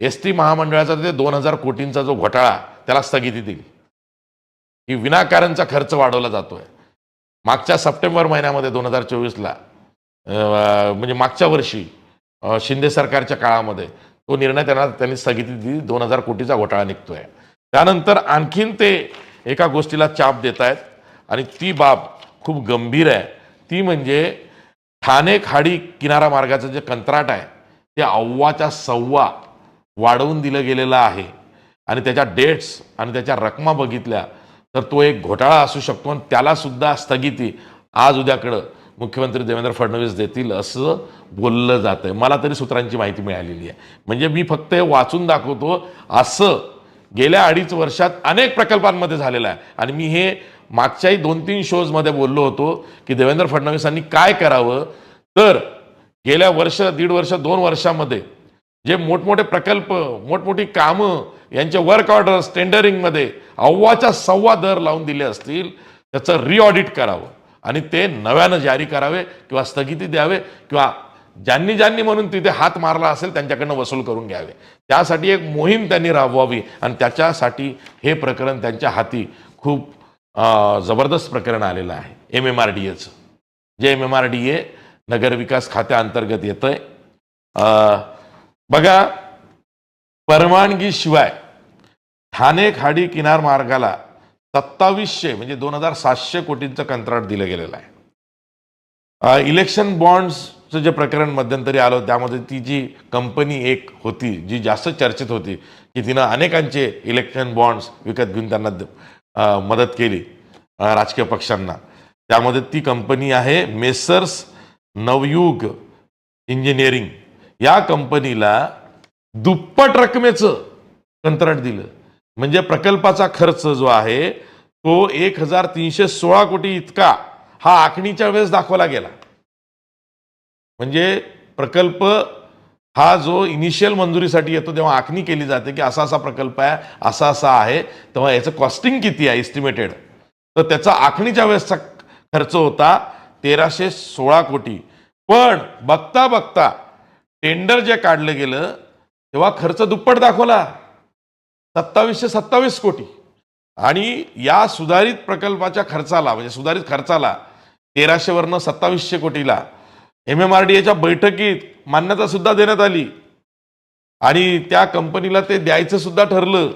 S T महामंडळाचा ते दोन हजार कोटींचा जो घोटाळा त्याला स्थगिती दिली. ही विनाकारणचा खर्च वाढवला जातोय. मागच्या सप्टेंबर महिन्यामध्ये दोन हजार चोवीसला म्हणजे मागच्या वर्षी शिंदे सरकारच्या काळामध्ये तो निर्णय त्यांना त्यांनी स्थगिती दिली दोन हजार कोटीचा घोटाळा निघतोय. त्यानंतर आणखीन ते एका गोष्टीला चाप देत आहेत आणि ती बाब खूप गंभीर आहे. ती म्हणजे ठाणे खाडी किनारा मार्गाचं जे कंत्राट आहे ते अव्वाच्या सव्वा वाढवून दिलं गेलेलं आहे. आणि त्याच्या डेट्स आणि त्याच्या रकमा बघितल्या तर तो एक घोटाळा असू शकतो आणि त्यालासुद्धा स्थगिती आज उद्याकडं मुख्यमंत्री देवेंद्र फडणवीस देतील असं बोललं जातं मला तरी सूत्रांची माहिती मिळालेली आहे. म्हणजे मी फक्त हे वाचून दाखवतो असं गेल्या अडीच वर्षात अनेक प्रकल्पांमध्ये झालेलं आहे. आणि मी हे मागच्याही दोन तीन शोजमध्ये बोललो होतो की देवेंद्र फडणवीसांनी काय करावं. तर गेल्या वर्ष दीड वर्ष दोन वर्षामध्ये जे मोठमोठे प्रकल्प मोठमोठी कामं यांचे वर्क ऑर्डर्स टेंडरिंगमध्ये अव्वाच्या सव्वा दर लावून दिले असतील त्याचं रिऑडिट करावं. आणि ते नव्यानं जारी करावे किंवा स्थगिती द्यावे किंवा ज्यांनी ज्यांनी म्हणून तिथे हात मारला असेल त्यांच्याकडनं वसूल करून घ्यावे. त्यासाठी एक मोहीम त्यांनी राबवावी आणि त्याच्यासाठी हे प्रकरण त्यांच्या हाती खूप जबरदस्त प्रकरण आलेलं आहे. एम एम आर डी एचं J M M R D A नगरविकास खात्याअंतर्गत येतंय. आहे बघा परवानगीशिवाय ठाणे खाडी किनार मार्गाला सत्तावीसशे म्हणजे दोन हजार सातशे कोटींचं कंत्राट दिलं गेलेलं आहे. इलेक्शन बॉन्ड्सचं जे प्रकरण मध्यंतरी आलं त्यामध्ये ती जी कंपनी एक होती जी जास्त चर्चेत होती की तिनं अनेकांचे इलेक्शन बॉन्ड्स विकत घेऊन त्यांना मदत केली राजकीय पक्षांना. त्यामध्ये ती कंपनी आहे मेसर्स नवयुग इंजिनिअरिंग. या कंपनीला दुप्पट रकमेचं कंत्राट दिलं. म्हणजे प्रकल्पाचा खर्च जो आहे तो एक हजार तीनशे सोळा कोटी इतका हा आखणीच्या वेळेस दाखवला गेला. म्हणजे प्रकल्प हा जो इनिशियल मंजुरीसाठी येतो तेव्हा आखणी केली जाते की असा असा प्रकल्प आहे असा असा आहे तेव्हा याचं कॉस्टिंग किती आहे एस्टिमेटेड तर त्याचा आखणीच्या वेळेसचा खर्च होता तेराशे सोळा कोटी. पण बघता बघता टेंडर जे काढलं गेलं तेव्हा खर्च दुप्पट दाखवला. सत्तावीसशे सत्तावीस कोटी. आणि या सुधारित प्रकल्पाच्या खर्चाला म्हणजे सुधारित खर्चाला तेराशेवरनं सत्तावीसशे कोटीला एम एम आर डी एच्या बैठकीत मान्यता सुद्धा देण्यात आली. आणि त्या कंपनीला ते द्यायचं सुद्धा ठरलं.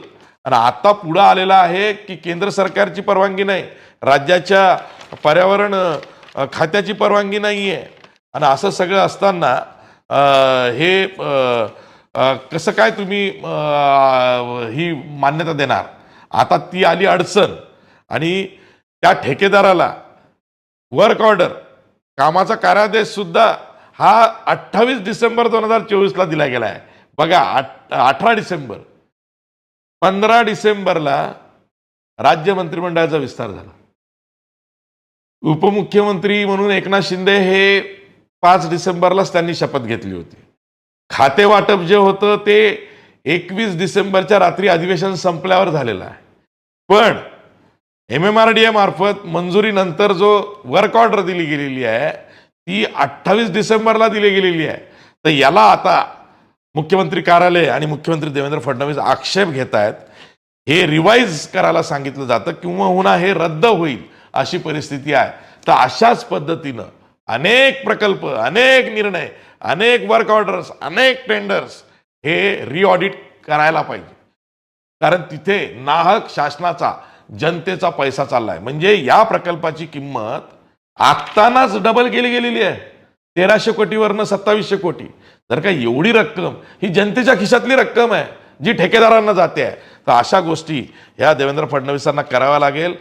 आणि आता पुढं आलेलं आहे की केंद्र सरकारची परवानगी नाही. राज्याच्या पर्यावरण खात्याची परवानगी नाही आहे आणि असं सगळं असताना हे कसं काय तुम्ही ही मान्यता देणार? आता ती आली अडचण आणि त्या ठेकेदाराला वर्क ऑर्डर कामाचा कार्यादेश सुद्धा हा अठ्ठावीस डिसेंबर दोन हजार चोवीसला दिला गेला आहे. बघा आठ अठरा डिसेंबर पंधरा डिसेंबरला राज्य मंत्रिमंडळाचा विस्तार झाला. उपमुख्यमंत्री म्हणून एकनाथ शिंदे हे पाच डिसेंबरलाच त्यांनी शपथ घेतली होती. खाते वाटप जे होतं ते एकवीस डिसेंबरच्या रात्री अधिवेशन संपल्यावर झालेलं आहे. पण M M R D A मार्फत मंजुरीनंतर जो वर्क ऑर्डर दिली गेलेली आहे ती अठ्ठावीस डिसेंबरला दिली गेलेली आहे. तर याला आता मुख्यमंत्री कार्यालय आणि मुख्यमंत्री देवेंद्र फडणवीस आक्षेप घेत आहेत. हे रिवाईज करायला सांगितलं जातं. किंवा हुना हे रद्द होईल अशी परिस्थिती आहे. तर अशाच पद्धतीनं अनेक प्रकल्प अनेक निर्णय अनेक वर्क ऑर्डर्स अनेक टेंडर्स हे रिऑडिट करायला पाहिजे. कारण तिथे नाहक शासनाचा जनतेचा पैसा चाललाय. म्हणजे या प्रकल्पाची किंमत आखतानाच डबल केली गेलेली आहे. तेराशे कोटीवरनं सत्तावीसशे कोटी. जर का एवढी रक्कम ही जनतेच्या खिशातली रक्कम आहे जी ठेकेदारांना जाते आहे. तर अशा गोष्टी ह्या देवेंद्र फडणवीसांना कराव्या लागेल.